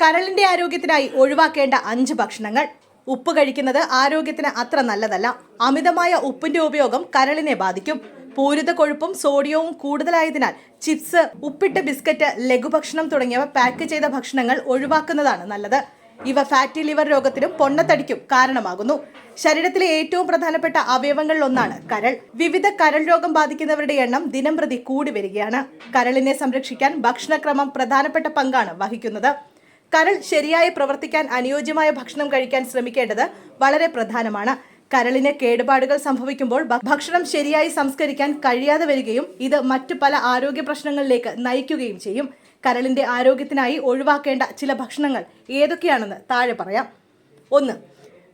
കരളിന്റെ ആരോഗ്യത്തിനായി ഒഴിവാക്കേണ്ട അഞ്ച് ഭക്ഷണങ്ങൾ. ഉപ്പ് കഴിക്കുന്നത് ആരോഗ്യത്തിന് അത്ര നല്ലതല്ല. അമിതമായ ഉപ്പിന്റെ ഉപയോഗം കരളിനെ ബാധിക്കും. പൂരിത കൊഴുപ്പും സോഡിയവും കൂടുതലായതിനാൽ ചിപ്സ് ഉപ്പിട്ട ബിസ്ക്കറ്റ് ലഘുഭക്ഷണം തുടങ്ങിയവ പാക്ക് ചെയ്ത ഭക്ഷണങ്ങൾ ഒഴിവാക്കുന്നതാണ് നല്ലത്. ഇവ ഫാറ്റി ലിവർ രോഗത്തിനും പൊണ്ണത്തടിക്കും കാരണമാകുന്നു. ശരീരത്തിലെ ഏറ്റവും പ്രധാനപ്പെട്ട അവയവങ്ങളിൽ ഒന്നാണ് കരൾ. വിവിധ കരൾ രോഗം ബാധിക്കുന്നവരുടെ എണ്ണം ദിനംപ്രതി കൂടി വരികയാണ്. കരളിനെ സംരക്ഷിക്കാൻ ഭക്ഷണക്രമം പ്രധാനപ്പെട്ട പങ്കാണ് വഹിക്കുന്നത്. കരൾ ശരിയായി പ്രവർത്തിക്കാൻ അനുയോജ്യമായ ഭക്ഷണം കഴിക്കാൻ ശ്രമിക്കേണ്ടത് വളരെ പ്രധാനമാണ്. കരളിന് കേടുപാടുകൾ സംഭവിക്കുമ്പോൾ ഭക്ഷണം ശരിയായി സംസ്കരിക്കാൻ കഴിയാതെ വരികയും ഇത് മറ്റു പല ആരോഗ്യ പ്രശ്നങ്ങളിലേക്ക് നയിക്കുകയും ചെയ്യും. കരളിന്റെ ആരോഗ്യത്തിനായി ഒഴിവാക്കേണ്ട ചില ഭക്ഷണങ്ങൾ ഏതൊക്കെയാണെന്ന് താഴെ പറയാം. ഒന്ന്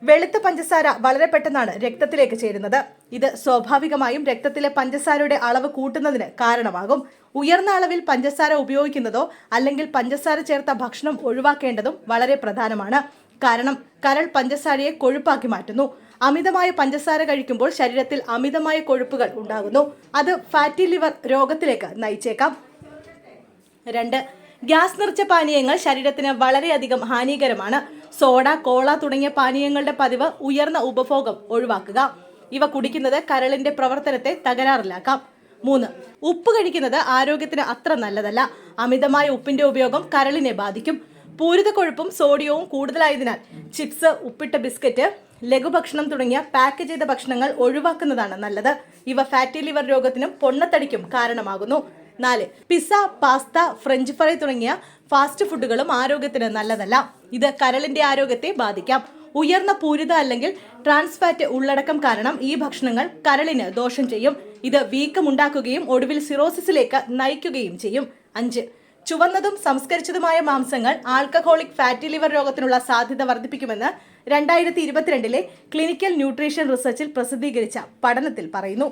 വെളുത്ത പഞ്ചസാര വളരെ പെട്ടെന്നാണ് രക്തത്തിലേക്ക് ചേരുന്നത്. ഇത് സ്വാഭാവികമായും രക്തത്തിലെ പഞ്ചസാരയുടെ അളവ് കൂട്ടുന്നതിന് കാരണമാകും. ഉയർന്ന അളവിൽ പഞ്ചസാര ഉപയോഗിക്കുന്നതോ അല്ലെങ്കിൽ പഞ്ചസാര ചേർത്ത ഭക്ഷണം ഒഴിവാക്കേണ്ടതും വളരെ പ്രധാനമാണ്. കാരണം കരൾ പഞ്ചസാരയെ കൊഴുപ്പാക്കി മാറ്റുന്നു. അമിതമായ പഞ്ചസാര കഴിക്കുമ്പോൾ ശരീരത്തിൽ അമിതമായ കൊഴുപ്പുകൾ ഉണ്ടാകുന്നു. അത് ഫാറ്റി ലിവർ രോഗത്തിലേക്ക് നയിച്ചേക്കാം. രണ്ട് ഗ്യാസ് നിറച്ച പാനീയങ്ങൾ ശരീരത്തിന് വളരെയധികം ഹാനികരമാണ്. സോഡ കോള തുടങ്ങിയ പാനീയങ്ങളുടെ പതിവ് ഉയർന്ന ഉപഭോഗം ഒഴിവാക്കുക. ഇവ കുടിക്കുന്നത് കരളിന്റെ പ്രവർത്തനത്തെ തകരാറിലാക്കാം. മൂന്ന് ഉപ്പ് കഴിക്കുന്നത് ആരോഗ്യത്തിന് അത്ര നല്ലതല്ല. അമിതമായ ഉപ്പിന്റെ ഉപയോഗം കരളിനെ ബാധിക്കും. പൂരിത കൊഴുപ്പും സോഡിയവും കൂടുതലായതിനാൽ ചിപ്സ് ഉപ്പിട്ട ബിസ്ക്കറ്റ് ലഘുഭക്ഷണം തുടങ്ങിയ പാക്ക് ചെയ്ത ഭക്ഷണങ്ങൾ ഒഴിവാക്കുന്നതാണ് നല്ലത്. ഇവ ഫാറ്റി ലിവർ രോഗത്തിനും പൊണ്ണത്തടിക്കും കാരണമാകുന്നു. നാല് പിസ്സ പാസ്ത ഫ്രഞ്ച് ഫ്രൈ തുടങ്ങിയ ഫാസ്റ്റ് ഫുഡുകളും ആരോഗ്യത്തിന് നല്ലതല്ല. ഇത് കരളിന്റെ ആരോഗ്യത്തെ ബാധിക്കാം. ഉയർന്ന പൂരിത അല്ലെങ്കിൽ ട്രാൻസ്ഫാറ്റ് ഉള്ളടക്കം കാരണം ഈ ഭക്ഷണങ്ങൾ കരളിന് ദോഷം ചെയ്യും. ഇത് വീക്കമുണ്ടാക്കുകയും ഒടുവിൽ സിറോസിസിലേക്ക് നയിക്കുകയും ചെയ്യും. അഞ്ച് ചുവന്നതും സംസ്കരിച്ചതുമായ മാംസങ്ങൾ ആൽക്കഹോളിക് ഫാറ്റി ലിവർ രോഗത്തിനുള്ള സാധ്യത വർദ്ധിപ്പിക്കുമെന്ന് രണ്ടായിരത്തി ഇരുപത്തിരണ്ടിലെ ക്ലിനിക്കൽ ന്യൂട്രീഷൻ റിസർച്ചിൽ പ്രസിദ്ധീകരിച്ച പഠനത്തിൽ പറയുന്നു.